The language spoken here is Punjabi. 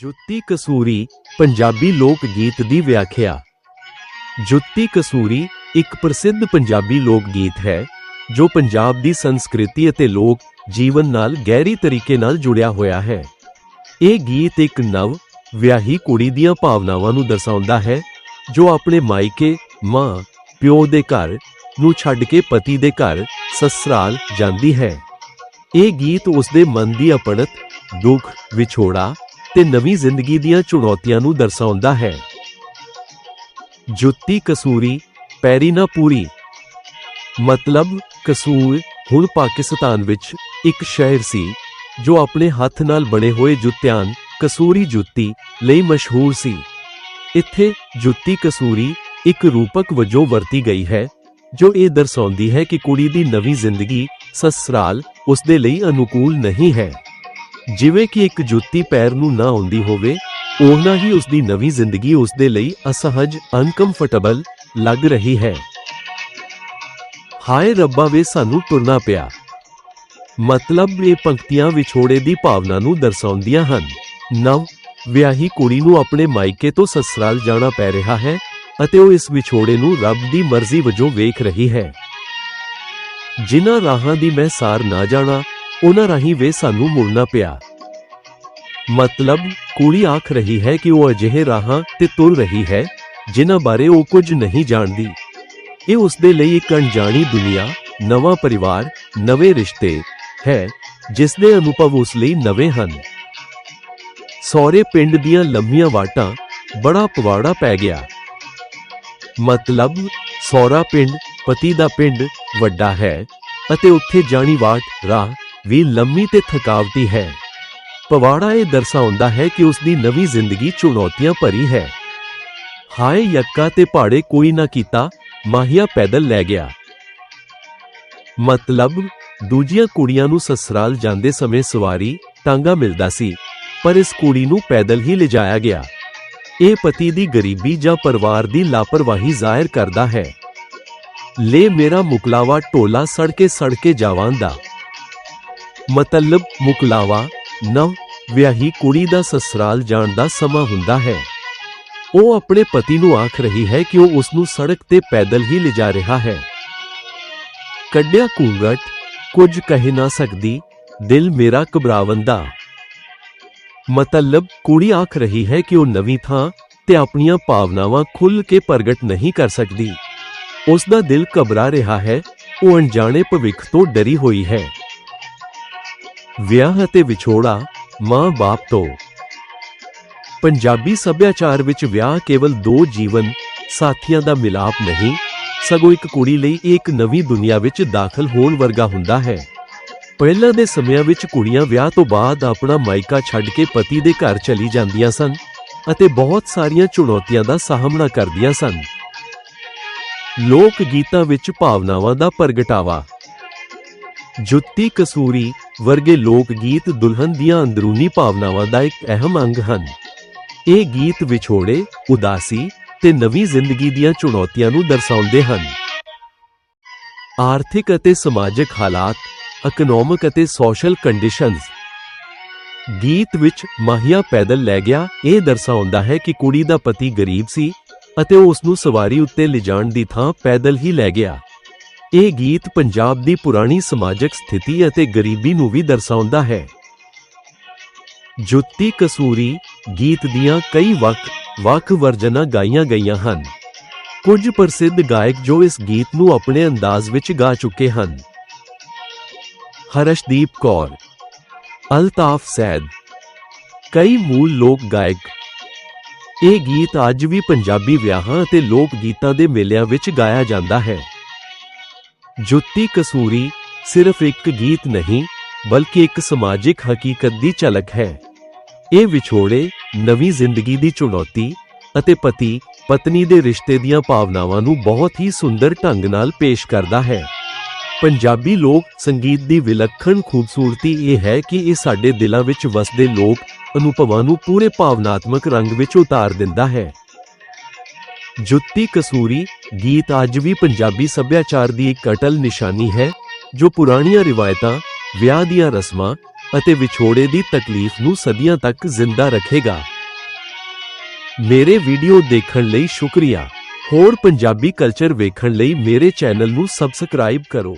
ਜੁੱਤੀ ਕਸੂਰੀ ਪੰਜਾਬੀ ਲੋਕ ਗੀਤ ਦੀ ਵਿਆਖਿਆ। ਜੁੱਤੀ ਕਸੂਰੀ ਇੱਕ ਪ੍ਰਸਿੱਧ ਪੰਜਾਬੀ ਲੋਕ ਗੀਤ ਹੈ, ਜੋ ਪੰਜਾਬ ਦੀ ਸੰਸਕ੍ਰਿਤੀ ਅਤੇ ਲੋਕ ਜੀਵਨ ਨਾਲ ਗਹਿਰੀ ਤਰੀਕੇ ਨਾਲ ਜੁੜਿਆ ਹੋਇਆ ਹੈ। ਇਹ ਗੀਤ ਇੱਕ ਨਵ, ਵਿਆਹੀ ਕੁੜੀ ਦੀਆਂ ਭਾਵਨਾਵਾਂ ਨੂੰ ਦਰਸਾਉਂਦਾ ਹੈ, ਜੋ ਆਪਣੇ ਮਾਇਕੇ, ਮਾਂ, ਪਿਓ ਦੇ ਘਰ ਨੂੰ ਛੱਡ ਕੇ ਪਤੀ ਦੇ ਘਰ, ਸਸਰਾਲ ਜਾਂਦੀ ਹੈ। ਇਹ ਗੀਤ ਉਸਦੇ ਮਨ ਦੀ ਅਪਣਤ ਦੁੱਖ, ਵਿਛੋੜਾ ਤੇ ਨਵੀਂ ਜ਼ਿੰਦਗੀ ਦੀਆਂ ਚੁਣੌਤੀਆਂ ਨੂੰ ਦਰਸਾਉਂਦਾ ਹੈ। ਜੁੱਤੀ ਕਸੂਰੀ, ਪੈਰੀ ਨਾ ਪੂਰੀ। ਮਤਲਬ ਕਸੂਰ ਹੁਣ ਪਾਕਿਸਤਾਨ ਵਿੱਚ ਇੱਕ ਸ਼ਹਿਰ ਸੀ, ਜੋ ਆਪਣੇ ਹੱਥ ਨਾਲ ਬਣੇ ਹੋਏ ਜੁੱਤਿਆਂ, ਕਸੂਰੀ ਜੁੱਤੀ ਲਈ ਮਸ਼ਹੂਰ ਸੀ। ਇੱਥੇ ਜੁੱਤੀ ਕਸੂਰੀ ਇੱਕ ਰੂਪਕ ਵਜੋਂ ਵਰਤੀ ਗਈ ਹੈ, ਜੋ ਇਹ ਦਰਸਾਉਂਦੀ ਹੈ ਕਿ ਕੁੜੀ ਦੀ ਨਵੀਂ ਜ਼ਿੰਦਗੀ ਸਸਰਾਲ ਉਸ ਦੇ ਲਈ ਅਨੁਕੂਲ ਨਹੀਂ ਹੈ। ਜਿਵੇਂ ਕਿ ਇੱਕ ਜੁੱਤੀ ਪੈਰ ਨੂੰ ਨਾ ਆਉਂਦੀ ਹੋਵੇ ਉਹਨਾਂ ਹੀ ਉਸ ਦੀ ਨਵੀਂ ਜ਼ਿੰਦਗੀ ਉਸ ਦੇ ਲਈ ਅਸਹਜ ਅਨਕੰਫਰਟੇਬਲ ਲੱਗ ਰਹੀ ਹੈ। ਹਾਏ ਰੱਬਾ ਵੇ ਸਾਨੂੰ ਤੁਰਨਾ ਪਿਆ। ਮਤਲਬ ਇਹ ਪੰਕਤੀਆਂ ਵਿਛੋੜੇ ਦੀ ਭਾਵਨਾ ਨੂੰ ਦਰਸਾਉਂਦੀਆਂ ਹਨ। ਨਵ, ਵਿਆਹੀ ਕੁੜੀ ਨੂੰ ਆਪਣੇ ਮਾਇਕੇ ਤੋਂ ਸਸਰਾਲ ਜਾਣਾ ਪੈ ਰਿਹਾ ਹੈ ਅਤੇ ਉਹ ਇਸ ਵਿਛੋੜੇ ਨੂੰ ਰੱਬ ਦੀ ਮਰਜ਼ੀ ਵਜੋਂ ਵੇਖ ਰਹੀ ਹੈ। ਜਿਨ੍ਹਾਂ ਰਾਹਾਂ ਦੀ ਮੈਂ ਸਾਰ ਨਾ ਜਾਣਾ ਉਹਨਾਂ ਰਾਹੀਂ ਵੇ ਸਾਨੂੰ ਮੁੜਨਾ ਪਿਆ। ਮਤਲਬ, ਕੁੜੀ ਆਖ ਰਹੀ ਹੈ ਕਿ ਉਹ ਅਜਿਹੇ ਰਾਹਾਂ ਤੇ ਤੁਰ ਰਹੀ ਹੈ, ਜਿਨ੍ਹਾਂ ਬਾਰੇ ਉਹ ਕੁਝ ਨਹੀਂ ਜਾਣਦੀ। ਇਹ ਉਸ ਦੇ ਲਈ ਇੱਕ ਅਣਜਾਣੀ ਦੁਨੀਆ, ਨਵਾਂ ਪਰਿਵਾਰ, ਨਵੇਂ ਰਿਸ਼ਤੇ ਹੈ, ਜਿਸ ਦੇ ਅਨੁਭਵ ਉਸ ਲਈ ਨਵੇਂ ਹਨ। ਸੌਰੇ ਪਿੰਡ ਦੀਆਂ ਲੰਮੀਆਂ ਵਾਟਾਂ ਬੜਾ ਪਵਾੜਾ ਪੈ ਗਿਆ। ਮਤਲਬ ਸੌਰਾ ਪਿੰਡ, ਪਤੀ ਦਾ ਪਿੰਡ ਵੱਡਾ ਹੈ, ਅਤੇ ਉੱਥੇ ਜਾਣੀ ਵਾਟ, ਰਾਹ ਵੀ ਲੰਮੀ ਤੇ ਥਕਾਵਟੀ ਹੈ। ਪਵਾੜਾ ਇਹ ਦਰਸਾਉਂਦਾ ਹੈ ਕਿ ਉਸ ਦੀ ਨਵੀਂ ਜ਼ਿੰਦਗੀ ਚੁਣੌਤੀਆਂ ਭਰੀ ਹੈ। ਹਾਏ ਯੱਕਾ ਤੇ ਪਹਾੜੇ ਕੋਈ ਨਾ ਕੀਤਾ, ਮਾਹੀਆ ਪੈਦਲ ਲੈ ਗਿਆ। ਮਤਲਬ, ਦੂਜੀਆਂ ਕੁੜੀਆਂ ਨੂੰ ਸਸਰਾਲ ਜਾਂਦੇ ਸਮੇਂ ਸਵਾਰੀ, ਟਾਂਗਾ ਮਿਲਦਾ ਸੀ, ਪਰ ਇਸ ਕੁੜੀ ਨੂੰ ਪੈਦਲ ਹੀ ਲਿਜਾਇਆ ਗਿਆ। ਇਹ ਪਤੀ ਦੀ ਗਰੀਬੀ ਜਾਂ ਪਰਿਵਾਰ ਦੀ ਲਾਪਰਵਾਹੀ ਜ਼ਾਹਿਰ ਕਰਦਾ ਹੈ। ਲੈ ਮੇਰਾ ਮੁਕਲਾਵਾ ਟੋਲਾ ਸੜਕੇ ਸੜਕੇ ਜਾਵਾਂਦਾ। ਮਤਲਬ ਮੁਕਲਾਵਾ, ਨਵ ਵਿਆਹੀ ਕੁੜੀ ਦਾ ਸਸਰਾਲ ਜਾਣ ਦਾ ਸਮਾਂ ਹੁੰਦਾ ਹੈ। ਉਹ ਆਪਣੇ ਪਤੀ ਨੂੰ ਆਖ ਰਹੀ ਹੈ ਕਿ ਉਹ ਉਸ ਨੂੰ ਸੜਕ ਤੇ ਪੈਦਲ ਹੀ ਲਿਜਾ ਰਿਹਾ ਹੈ। ਕੱਢਿਆ ਕੂੰਗਟ ਕੁਝ ਕਹਿ ਨਾ ਸਕਦੀ, ਦਿਲ ਮੇਰਾ ਘਬਰਾਵਨ ਦਾ। ਮਤਲਬ ਕੁੜੀ ਆਖ ਰਹੀ ਹੈ ਕਿ ਉਹ ਨਵੀਂ ਥਾਂ ਤੇ ਆਪਣੀਆਂ ਭਾਵਨਾਵਾਂ ਖੁੱਲ੍ਹ ਕੇ ਪ੍ਰਗਟ ਨਹੀਂ ਕਰ ਸਕਦੀ। ਉਸ ਦਾ ਦਿਲ ਘਬਰਾ ਰਿਹਾ ਹੈ, ਉਹ ਅਣਜਾਣੇ ਭਵਿੱਖ ਤੋਂ ਡਰੀ ਹੋਈ ਹੈ। ਵਿਆਹ ਅਤੇ ਵਿਛੋੜਾ ਮਾਂ-ਬਾਪ ਤੋਂ। ਪੰਜਾਬੀ ਸੱਭਿਆਚਾਰ ਵਿੱਚ ਵਿਆਹ ਕੇਵਲ ਦੋ ਜੀਵਨ ਸਾਥੀਆਂ ਦਾ ਮਿਲਾਪ ਨਹੀਂ, ਸਗੋਂ ਇੱਕ ਕੁੜੀ ਲਈ ਇੱਕ ਨਵੀਂ ਦੁਨੀਆ ਵਿੱਚ ਦਾਖਲ ਹੋਣ ਵਰਗਾ ਹੁੰਦਾ ਹੈ। ਪਹਿਲਾਂ ਦੇ ਸਮਿਆਂ ਵਿੱਚ ਕੁੜੀਆਂ ਵਿਆਹ ਤੋਂ ਬਾਅਦ ਆਪਣਾ ਮਾਇਕਾ ਛੱਡ ਕੇ ਪਤੀ ਦੇ ਘਰ ਚਲੀ ਜਾਂਦੀਆਂ ਸਨ ਅਤੇ ਬਹੁਤ ਸਾਰੀਆਂ ਚੁਣੌਤੀਆਂ ਦਾ ਸਾਹਮਣਾ ਕਰਦੀਆਂ ਸਨ। ਲੋਕ ਗੀਤਾਂ ਵਿੱਚ ਭਾਵਨਾਵਾਂ ਦਾ ਪ੍ਰਗਟਾਵਾ ਜੁੱਤੀ ਕਸੂਰੀ ਵਰਗੇ ਲੋਕ ਗੀਤ ਦੁਲਹਨ ਦੀਆਂ ਅੰਦਰੂਨੀ ਭਾਵਨਾਵਾਂ ਦਾ ਇੱਕ ਅਹਿਮ ਅੰਗ ਹਨ। ਇਹ ਗੀਤ ਵਿਛੋੜੇ, ਉਦਾਸੀ ਤੇ ਨਵੀਂ ਜ਼ਿੰਦਗੀ ਦੀਆਂ ਚੁਣੌਤੀਆਂ ਨੂੰ ਦਰਸਾਉਂਦੇ ਹਨ। ਆਰਥਿਕ ਅਤੇ ਸਮਾਜਿਕ ਹਾਲਾਤ ਇਕਨੋਮਿਕ ਅਤੇ ਸੋਸ਼ਲ ਕੰਡੀਸ਼ਨਸ ਗੀਤ ਵਿੱਚ ਮਾਹੀਆ ਪੈਦਲ ਲੈ ਗਿਆ, ਇਹ ਦਰਸਾਉਂਦਾ ਹੈ ਕਿ ਕੁੜੀ ਦਾ ਪਤੀ ਗਰੀਬ ਸੀ ਅਤੇ ਉਹ ਉਸ ਨੂੰ ਸਵਾਰੀ ਉੱਤੇ ਲਿਜਾਣ ਦੀ ਥਾਂ ਪੈਦਲ ਹੀ ਲੈ ਗਿਆ। ਇਹ ਗੀਤ ਪੰਜਾਬ ਦੀ ਪੁਰਾਣੀ ਸਮਾਜਿਕ ਸਥਿਤੀ ਅਤੇ ਗਰੀਬੀ ਨੂੰ ਵੀ ਦਰਸਾਉਂਦਾ ਹੈ। ਜੁੱਤੀ ਕਸੂਰੀ ਗੀਤ ਦੀਆਂ ਕਈ ਵੱਖ-ਵੱਖ ਵਰਜਨਾਂ ਗਾਈਆਂ ਗਈਆਂ ਹਨ। ਕੁਝ ਪ੍ਰਸਿੱਧ ਗਾਇਕ ਜੋ ਇਸ ਗੀਤ ਨੂੰ ਆਪਣੇ ਅੰਦਾਜ਼ ਵਿੱਚ ਗਾ ਚੁੱਕੇ ਹਨ। ਹਰਸ਼ਦੀਪ ਕੌਰ, ਅਲਤਾਫ ਸੈਦ, ਕਈ ਮੂਲ ਲੋਕ ਗਾਇਕ। ਇਹ ਗੀਤ ਅੱਜ ਵੀ ਪੰਜਾਬੀ ਵਿਆਹਾਂ ਅਤੇ ਲੋਕ ਗੀਤਾਂ ਦੇ ਮੇਲਿਆਂ ਵਿੱਚ ਗਾਇਆ ਜਾਂਦਾ ਹੈ। ਜੁੱਤੀ ਕਸੂਰੀ ਸਿਰਫ ਇੱਕ ਗੀਤ ਨਹੀਂ, ਬਲਕਿ ਇੱਕ ਸਮਾਜਿਕ ਹਕੀਕਤ ਦੀ ਝਲਕ ਹੈ। ਇਹ ਵਿਛੋੜੇ, ਨਵੀਂ ਜ਼ਿੰਦਗੀ ਦੀ ਚੁਣੌਤੀ ਅਤੇ ਪਤੀ, ਪਤਨੀ ਦੇ ਰਿਸ਼ਤੇ ਦੀਆਂ ਭਾਵਨਾਵਾਂ ਨੂੰ ਬਹੁਤ ਹੀ ਸੁੰਦਰ ਢੰਗ ਨਾਲ ਪੇਸ਼ ਕਰਦਾ ਹੈ। ਪੰਜਾਬੀ ਲੋਕ ਸੰਗੀਤ ਦੀ ਵਿਲੱਖਣ ਖੂਬਸੂਰਤੀ ਇਹ ਹੈ ਕਿ ਇਹ ਸਾਡੇ ਦਿਲਾਂ ਵਿੱਚ ਵਸਦੇ ਲੋਕ ਅਨੁਭਵਾਂ ਨੂੰ ਪੂਰੇ ਭਾਵਨਾਤਮਕ ਰੰਗ ਵਿੱਚ ਉਤਾਰ ਦਿੰਦਾ ਹੈ। ਜੁੱਤੀ ਕਸੂਰੀ ਗੀਤ ਅੱਜ ਵੀ ਪੰਜਾਬੀ ਸੱਭਿਆਚਾਰ ਦੀ ਇੱਕ ਅਟਲ ਨਿਸ਼ਾਨੀ ਹੈ, ਜੋ ਪੁਰਾਣੀਆਂ ਰਿਵਾਇਤਾਂ, ਵਿਆਹ ਦੀਆਂ ਰਸਮਾਂ ਅਤੇ ਵਿਛੋੜੇ ਦੀ ਤਕਲੀਫ ਨੂੰ ਸਦੀਆਂ ਤੱਕ ਜ਼ਿੰਦਾ ਰੱਖੇਗਾ। ਮੇਰੇ ਵੀਡੀਓ ਦੇਖਣ ਲਈ ਸ਼ੁਕਰੀਆ। ਹੋਰ ਪੰਜਾਬੀ ਕਲਚਰ ਵੇਖਣ ਲਈ ਮੇਰੇ ਚੈਨਲ ਨੂੰ ਸਬਸਕ੍ਰਾਈਬ ਕਰੋ।